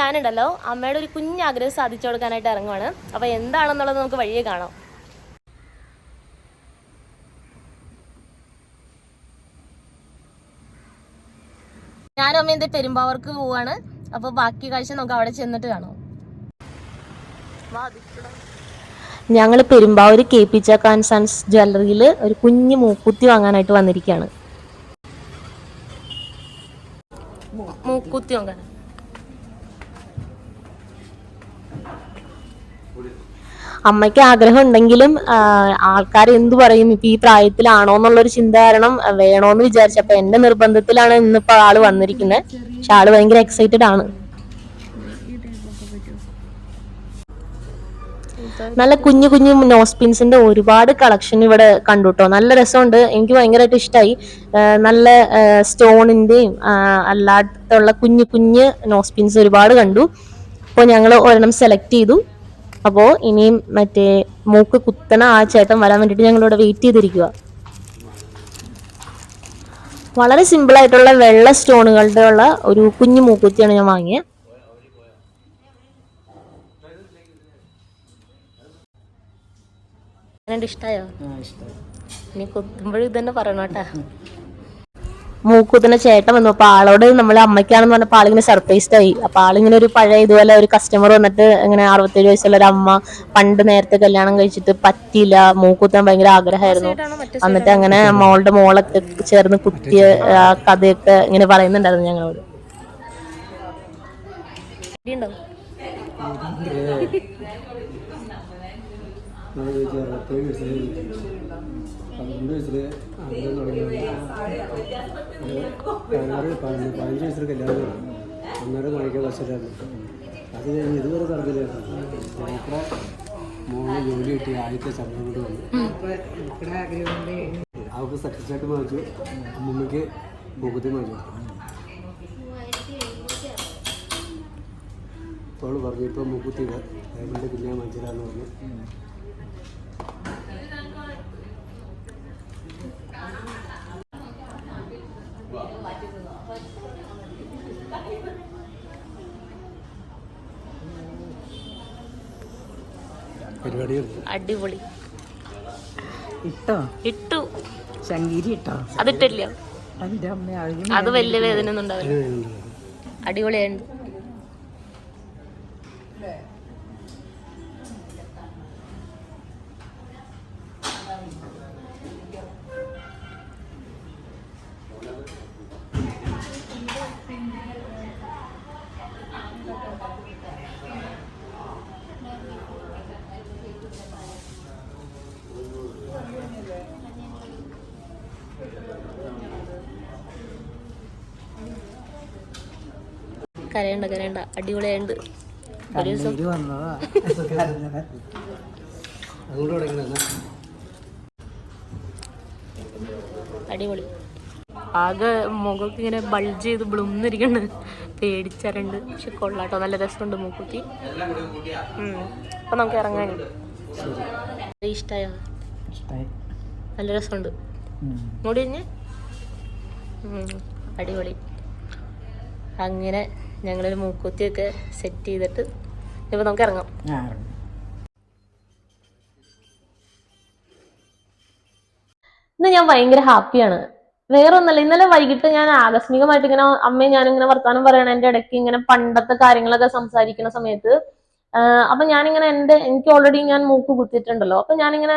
ഞാനുണ്ടല്ലോ അമ്മയുടെ ഒരു കുഞ്ഞാഗ്രഹം സാധിച്ചു കൊടുക്കാനായിട്ട് ഇറങ്ങുവാണ്. അപ്പോൾ എന്താണെന്നുള്ളത് നമുക്ക് വഴിയെ കാണാം. ഞാനും അമ്മ എന്റെ പെരുമ്പാവർക്ക് പോവാണ്. അപ്പോൾ ബാക്കി കാഴ്ച നമുക്ക് അവിടെ ചെന്നിട്ട് കാണാം. ഞങ്ങൾ Perumbavoor K P Chakkan sons ജ്വല്ലറിയിൽ ഒരു കുഞ്ഞു മൂക്കുത്തി വാങ്ങാനായിട്ട് വന്നിരിക്കുകയാണ് മൂക്കുത്തി വാങ്ങാൻ. അമ്മയ്ക്ക് ആഗ്രഹം ഉണ്ടെങ്കിലും ആൾക്കാർ എന്തു പറയും? ഇപ്പൊ ഈ പ്രായത്തിലാണോ എന്നുള്ളൊരു ചിന്ത കാരണം വേണോന്ന് വിചാരിച്ചപ്പോ എന്റെ നിർബന്ധത്തിലാണ് ഇന്നിപ്പോ ആൾ വന്നിരിക്കുന്നത് പക്ഷെ ആൾ ഭയങ്കര എക്സൈറ്റഡ് ആണ്. നല്ല കുഞ്ഞു കുഞ്ഞു നോസ്പിൻസിന്റെ ഒരുപാട് കളക്ഷൻ ഇവിടെ കണ്ടുട്ടോ. നല്ല രസമുണ്ട്. എനിക്ക് ഭയങ്കരമായിട്ട് ഇഷ്ടമായി നല്ല സ്റ്റോണിന്റെയും അല്ലാത്തുള്ള കുഞ്ഞു കുഞ്ഞ് നോസ്പിൻസ് ഒരുപാട് കണ്ടു. അപ്പോൾ ഞങ്ങൾ ഒരെണ്ണം സെലക്ട് ചെയ്തു. അപ്പോൾ ഇനിയും മറ്റേ മൂക്ക് കുത്തണ ആ ചേട്ടൻ വരാൻ വേണ്ടിയിട്ട് ഞങ്ങളിവിടെ വെയിറ്റ് ചെയ്തിരിക്കുക വളരെ സിമ്പിൾ ആയിട്ടുള്ള വെള്ള സ്റ്റോണുകളുടെ ഉള്ള ഒരു കുഞ്ഞു മൂക്കുത്തിയാണ് ഞാൻ വാങ്ങിയത് ഇഷ്ടമായോ ഇനി കുത്തുമ്പോഴും ഇത് തന്നെ പറയണം കേട്ടാ മൂക്കുത്തുന്ന ചേട്ടൻ വന്നു. അപ്പൊ ആളോട് നമ്മൾ അമ്മയ്ക്കാണെന്ന് പറഞ്ഞപ്പോ ആളിങ്ങനെ സർപ്രൈസ്ഡ് ആയി. അപ്പൊ ആളിങ്ങനെ ഒരു പഴയ ഇതുപോലെ ഒരു കസ്റ്റമർ വന്നിട്ട് ഇങ്ങനെ അറുപത്തേഴ് വയസ്സുള്ള ഒരു അമ്മ പണ്ട് നേരത്തെ കല്യാണം കഴിച്ചിട്ട് പറ്റിയില്ല. മൂക്കുത്താൻ ഭയങ്കര ആഗ്രഹമായിരുന്നു. എന്നിട്ട് അങ്ങനെ മോളുടെ മോളൊക്കെ ചേർന്ന് കുത്തിയ ആ കഥയൊക്കെ ഇങ്ങനെ പറയുന്നുണ്ടായിരുന്നു ഞങ്ങളോട്. നമ്മൾ ചോദിച്ചു അറുപത്തേഴ് വയസ്സിൽ പന്ത്രണ്ട് വയസ്സിൽ ആഗ്രഹം തുടങ്ങി പതിനാറ് പതിനഞ്ച് വയസ്സിൽ കല്യാണം അന്നേരം വാങ്ങിക്കാൻ വശരായിരുന്നു അത് കഴിഞ്ഞ് ഇതുവരെ നടന്നില്ലായിരുന്നു മക്കളെ മോളെ ജോലി കിട്ടി ആദ്യത്തെ ശമ്പളം കൊണ്ട് വന്നു അവൾക്ക് സക്സസ് മാറ്റി വാങ്ങിച്ചു അമ്മമ്മയ്ക്ക് മുഖത്തി വാങ്ങിച്ചു അപ്പോൾ പറഞ്ഞു ഇപ്പോൾ മുക്കുത്തിയുടെ ഡയമണ്ട് പിന്നെ മഞ്ചരാന്ന് പറഞ്ഞു. അടിപൊളി. ഇട്ടോ? ഇട്ടു. ശങ്കീരി ഇട്ടോ? അതിട്ടില്ല. അത് വലിയ വേദന ഒന്നും ഉണ്ടാവില്ല. അടിപൊളിയായിരുന്നു. കരയണ്ട കരയണ്ട. അടിപൊളിയായിട്ടുണ്ട് ഒരു ദിവസം. അടിപൊളി. ആകെ മുഖമൊക്കെ ഇങ്ങനെ ബൾജ് ചെയ്ത് ബ്ലുന്നിരിക്കണ് പേടിച്ചരണ്ട്. പക്ഷെ കൊള്ളാട്ടോ. നല്ല രസമുണ്ട് മൂക്കുത്തി. അപ്പൊ നമുക്ക് ഇറങ്ങാൻ ഇഷ്ടായോ. നല്ല രസമുണ്ട്. ഇങ്ങോട്ട് കഴിഞ്ഞ്? അടിപൊളി. അങ്ങനെ ഞങ്ങളൊരു മൂക്കുത്തിയൊക്കെ സെറ്റ് ചെയ്തിട്ട് ഇപ്പൊ നമുക്ക് ഇറങ്ങാം. ഇന്ന് ഞാൻ ഭയങ്കര ഹാപ്പിയാണ്. വേറെ ഒന്നല്ല ഇന്നലെ വൈകിട്ട് ഞാൻ ആകസ്മികമായിട്ട് ഇങ്ങനെ അമ്മയും ഞാനും ഇങ്ങനെ വർത്താനം പറയണ എന്റെ ഇടയ്ക്ക് ഇങ്ങനെ പണ്ടത്തെ കാര്യങ്ങളൊക്കെ സംസാരിക്കുന്ന സമയത്ത് അപ്പൊ ഞാനിങ്ങനെ എന്റെ എനിക്ക് ഓൾറെഡി ഞാൻ മൂക്ക് കുത്തിയിട്ടുണ്ടല്ലോ. അപ്പൊ ഞാനിങ്ങനെ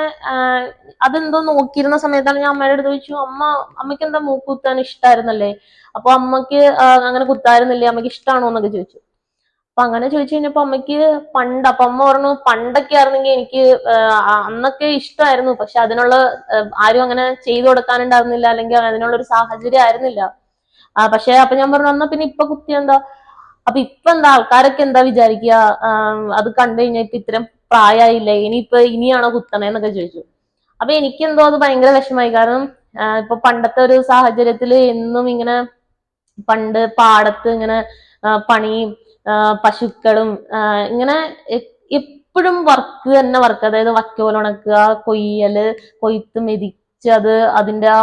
അതെന്തോ നോക്കിയിരുന്ന സമയത്താണ് ഞാൻ അമ്മയുടെ അടുത്ത് ചോദിച്ചു അമ്മ അമ്മയ്ക്ക് എന്താ മൂക്ക് കുത്താൻ ഇഷ്ടമായിരുന്നല്ലേ അപ്പൊ അമ്മയ്ക്ക് അങ്ങനെ കുത്താരുന്നില്ലേ അമ്മയ്ക്ക് ഇഷ്ടമാണോ എന്നൊക്കെ ചോദിച്ചു. അപ്പൊ അങ്ങനെ ചോദിച്ചു കഴിഞ്ഞപ്പോ അമ്മയ്ക്ക് പണ്ട് അപ്പൊ അമ്മ പറഞ്ഞു പണ്ടൊക്കെ ആയിരുന്നെങ്കിൽ എനിക്ക് അന്നൊക്കെ ഇഷ്ടമായിരുന്നു പക്ഷെ അതിനുള്ള ആരും അങ്ങനെ ചെയ്തു കൊടുക്കാനുണ്ടായിരുന്നില്ല. അല്ലെങ്കിൽ അതിനുള്ള ഒരു സാഹചര്യം ആയിരുന്നില്ല. പക്ഷെ അപ്പൊ ഞാൻ പറഞ്ഞു എന്നാ പിന്നെ ഇപ്പൊ കുത്തി എന്താ? അപ്പൊ ഇപ്പൊ എന്താ ആൾക്കാരൊക്കെ എന്താ വിചാരിക്കുക അത് കണ്ടു കഴിഞ്ഞാൽ ഇപ്പൊ ഇത്രയും പ്രായമായില്ലേ ഇനിയിപ്പൊ ഇനിയാണോ കുത്തണേന്നൊക്കെ ചോദിച്ചു. അപ്പൊ എനിക്കെന്തോ അത് ഭയങ്കര വിഷമായി കാരണം ഇപ്പൊ പണ്ടത്തെ ഒരു സാഹചര്യത്തിൽ എന്നും ഇങ്ങനെ പണ്ട് പാടത്ത് ഇങ്ങനെ പണിയും പശുക്കളും ഇങ്ങനെ എപ്പോഴും വർക്ക് തന്നെ വർക്ക്. അതായത് വക്കോലുണക്കുക കൊയ്യൽ കൊയ്ത്ത് കുത്തിച്ച് അത് അതിന്റെ ആ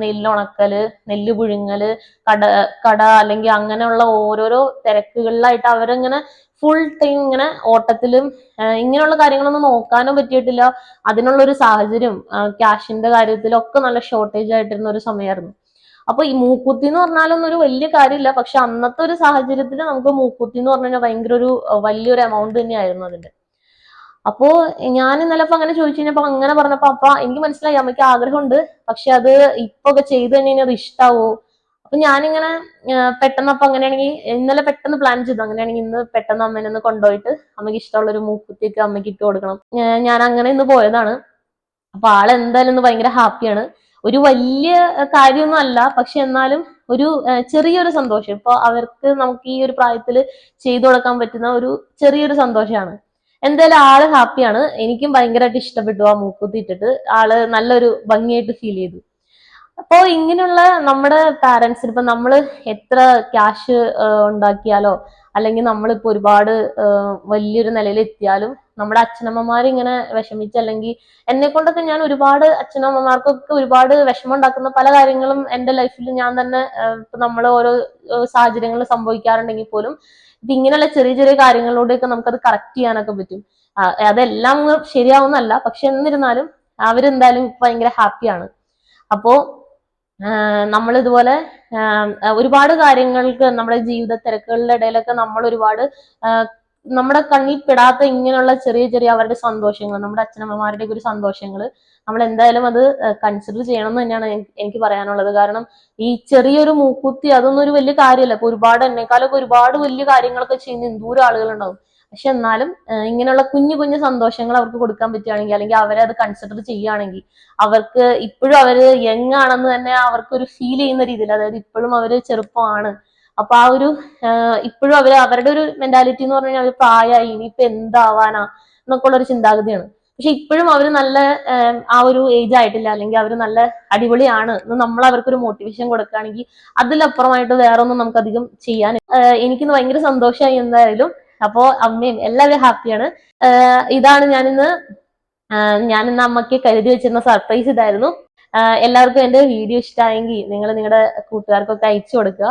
നെല്ല് ഉണക്കൽ നെല്ല് പുഴുങ്ങൽ കട കട അല്ലെങ്കിൽ അങ്ങനെയുള്ള ഓരോരോ തിരക്കുകളിലായിട്ട് അവരിങ്ങനെ ഫുൾ ടൈം ഇങ്ങനെ ഓട്ടത്തിലും ഇങ്ങനെയുള്ള കാര്യങ്ങളൊന്നും നോക്കാനും പറ്റിയിട്ടില്ല. അതിനുള്ള ഒരു സാഹചര്യം ക്യാഷിന്റെ കാര്യത്തിലൊക്കെ നല്ല ഷോർട്ടേജ് ആയിട്ടിരുന്ന ഒരു സമയമായിരുന്നു. അപ്പൊ ഈ മൂക്കുത്തി എന്ന് പറഞ്ഞാലൊന്നും ഒരു വലിയ കാര്യമില്ല. പക്ഷെ അന്നത്തെ ഒരു സാഹചര്യത്തിൽ നമുക്ക് മൂക്കുത്തി എന്ന് പറഞ്ഞു കഴിഞ്ഞാൽ ഭയങ്കര ഒരു വലിയൊരു എമൗണ്ട് തന്നെയായിരുന്നു അതിന്റെ. അപ്പോ ഞാൻ ഇന്നലെ അപ്പൊ അങ്ങനെ ചോദിച്ചു കഴിഞ്ഞപ്പോ അങ്ങനെ പറഞ്ഞപ്പോ അപ്പ എനിക്ക് മനസ്സിലായി അമ്മയ്ക്ക് ആഗ്രഹമുണ്ട്. പക്ഷെ അത് ഇപ്പൊ ഒക്കെ ചെയ്ത് കഴിഞ്ഞാൽ അത് ഇഷ്ടാവോ? അപ്പൊ ഞാനിങ്ങനെ പെട്ടെന്ന് അപ്പൊ അങ്ങനെയാണെങ്കിൽ ഇന്നലെ പെട്ടെന്ന് പ്ലാൻ ചെയ്തു. അങ്ങനെയാണെങ്കിൽ ഇന്ന് പെട്ടെന്ന് അമ്മേനെ ഒന്ന് കൊണ്ടുപോയിട്ട് അമ്മയ്ക്ക് ഇഷ്ടമുള്ള ഒരു മൂക്കുത്തിയൊക്കെ അമ്മയ്ക്ക് ഇട്ട് കൊടുക്കണം. ഞാൻ അങ്ങനെ ഇന്ന് പോയതാണ്. അപ്പൊ ആൾ എന്തായാലും ഇന്ന് ഭയങ്കര ഹാപ്പിയാണ് ഒരു വലിയ കാര്യമൊന്നും അല്ല. പക്ഷെ എന്നാലും ഒരു ചെറിയൊരു സന്തോഷം. ഇപ്പൊ അവർക്ക് നമുക്ക് ഈ ഒരു പ്രായത്തിൽ ചെയ്തു കൊടുക്കാൻ പറ്റുന്ന ഒരു ചെറിയൊരു സന്തോഷമാണ്. എന്തായാലും ആൾ ഹാപ്പിയാണ്. എനിക്കും ഭയങ്കരമായിട്ട് ഇഷ്ടപ്പെട്ടു ആ മൂക്കുത്തി ഇട്ടിട്ട്. ആൾ നല്ലൊരു ഭംഗിയായിട്ട് ഫീൽ ചെയ്തു. അപ്പോ ഇങ്ങനെയുള്ള നമ്മുടെ പാരന്റ്സിന് ഇപ്പൊ നമ്മൾ എത്ര ക്യാഷ് ഉണ്ടാക്കിയാലോ? അല്ലെങ്കിൽ നമ്മളിപ്പോ ഒരുപാട് വലിയൊരു നിലയിൽ എത്തിയാലും നമ്മുടെ അച്ഛനമ്മമാർ ഇങ്ങനെ വിഷമിച്ച് അല്ലെങ്കിൽ എന്നെ കൊണ്ടൊക്കെ ഞാൻ ഒരുപാട് അച്ഛനമ്മമാർക്കൊക്കെ ഒരുപാട് വിഷമം ഉണ്ടാക്കുന്ന പല കാര്യങ്ങളും എന്റെ ലൈഫിൽ ഞാൻ തന്നെ ഇപ്പൊ നമ്മൾ ഓരോ സാഹചര്യങ്ങൾ സംഭവിക്കാറുണ്ടെങ്കിൽ പോലും ഇപ്പൊ ഇങ്ങനെയുള്ള ചെറിയ ചെറിയ കാര്യങ്ങളിലൂടെയൊക്കെ നമുക്കത് കറക്റ്റ് ചെയ്യാനൊക്കെ പറ്റും. അതെല്ലാം ശരിയാവുന്നല്ല പക്ഷെ എന്നിരുന്നാലും അവരെന്തായാലും ഭയങ്കര ഹാപ്പിയാണ് അപ്പോ നമ്മൾ ഇതുപോലെ ഒരുപാട് കാര്യങ്ങൾക്ക് നമ്മുടെ ജീവിത തിരക്കുകളുടെ ഇടയിലൊക്കെ നമ്മൾ ഒരുപാട് നമ്മുടെ കണ്ണിൽ പെടാത്ത ഇങ്ങനെയുള്ള ചെറിയ ചെറിയ അവരുടെ സന്തോഷങ്ങൾ നമ്മുടെ അച്ഛനമ്മമാരുടെ ഒരു സന്തോഷങ്ങൾ നമ്മൾ എന്തായാലും അത് കൺസിഡർ ചെയ്യണം എന്ന് തന്നെയാണ് എനിക്ക് പറയാനുള്ളത്. കാരണം ഈ ചെറിയൊരു മൂക്കുത്തി അതൊന്നും ഒരു വലിയ കാര്യമല്ല. ഇപ്പൊ ഒരുപാട് എന്നെക്കാളൊക്കെ ഒരുപാട് വലിയ കാര്യങ്ങളൊക്കെ ചെയ്യുന്ന എന്തോരം ആളുകളുണ്ടാവും. പക്ഷെ എന്നാലും ഇങ്ങനെയുള്ള കുഞ്ഞു കുഞ്ഞു സന്തോഷങ്ങൾ അവർക്ക് കൊടുക്കാൻ പറ്റുകയാണെങ്കിൽ അല്ലെങ്കിൽ അവരെ അത് കൺസിഡർ ചെയ്യുകയാണെങ്കിൽ അവർക്ക് ഇപ്പോഴും അവർ യങ് ആണെന്ന് തന്നെ അവർക്ക് ഒരു ഫീൽ ചെയ്യുന്ന രീതിയിൽ അതായത് ഇപ്പോഴും അവർ ചെറുപ്പമാണ് അപ്പൊ ആ ഒരു ഇപ്പോഴും അവർ അവരുടെ ഒരു മെന്റാലിറ്റി എന്ന് പറഞ്ഞാൽ അവർ പ്രായമായി ഇനിയിപ്പോ എന്താവാനാ എന്നൊക്കെ ഉള്ള ഒരു ചിന്താഗതിയാണ്. പക്ഷെ ഇപ്പോഴും അവർ നല്ല ആ ഒരു ഏജ് ആയിട്ടില്ല അല്ലെങ്കിൽ അവർ നല്ല അടിപൊളിയാണ് എന്ന് നമ്മൾ അവർക്കൊരു മോട്ടിവേഷൻ കൊടുക്കുകയാണെങ്കിൽ അതിലപ്പുറമായിട്ട് വേറെ ഒന്നും നമുക്ക് അധികം ചെയ്യാൻ എനിക്കിന്ന് ഭയങ്കര സന്തോഷമായി എന്തായാലും. അപ്പോ അമ്മയും എല്ലാവരും ഹാപ്പിയാണ്. ഇതാണ് ഞാനിന്ന് ഞാൻ ഇന്ന് അമ്മയ്ക്ക് കരുതി വെച്ചിരുന്ന സർപ്രൈസ് ഇതായിരുന്നു. എല്ലാവർക്കും എന്റെ വീഡിയോ ഇഷ്ടമായെങ്കിൽ നിങ്ങൾ നിങ്ങളുടെ കൂട്ടുകാർക്കൊക്കെ അയച്ചു കൊടുക്കുക.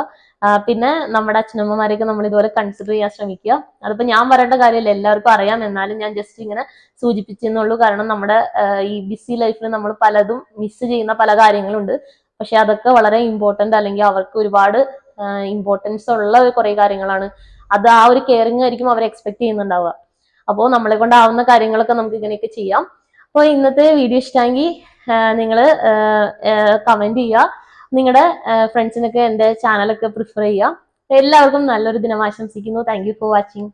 പിന്നെ നമ്മുടെ അച്ഛനമ്മമാരെയൊക്കെ നമ്മൾ ഇതുപോലെ കൺസിഡർ ചെയ്യാൻ ശ്രമിക്കുക. അതിപ്പോ ഞാൻ പറയേണ്ട കാര്യമല്ല എല്ലാവർക്കും അറിയാം. എന്നാലും ഞാൻ ജസ്റ്റ് ഇങ്ങനെ സൂചിപ്പിച്ചെന്നുള്ളൂ. കാരണം നമ്മുടെ ഈ ബിസി ലൈഫിൽ നമ്മൾ പലതും മിസ് ചെയ്യുന്ന പല കാര്യങ്ങളുണ്ട്. പക്ഷെ അതൊക്കെ വളരെ ഇമ്പോർട്ടന്റ് അല്ലെങ്കിൽ അവർക്ക് ഒരുപാട് ഇമ്പോർട്ടൻസ് ഉള്ള കുറെ കാര്യങ്ങളാണ്. അത് ആ ഒരു കെയറിങ് ആയിരിക്കും അവർ എക്സ്പെക്ട് ചെയ്യുന്നുണ്ടാവുക. അപ്പോൾ നമ്മളെ കൊണ്ടാവുന്ന കാര്യങ്ങളൊക്കെ നമുക്ക് ഇങ്ങനെയൊക്കെ ചെയ്യാം. അപ്പോൾ ഇന്നത്തെ വീഡിയോ ഇഷ്ടമെങ്കിൽ നിങ്ങൾ കമന്റ് ചെയ്യുക. നിങ്ങളുടെ ഫ്രണ്ട്സിനൊക്കെ എന്റെ ചാനലൊക്കെ പ്രിഫർ ചെയ്യുക എല്ലാവർക്കും നല്ലൊരു ദിനം ആശംസിക്കുന്നു താങ്ക് ഫോർ വാച്ചിങ്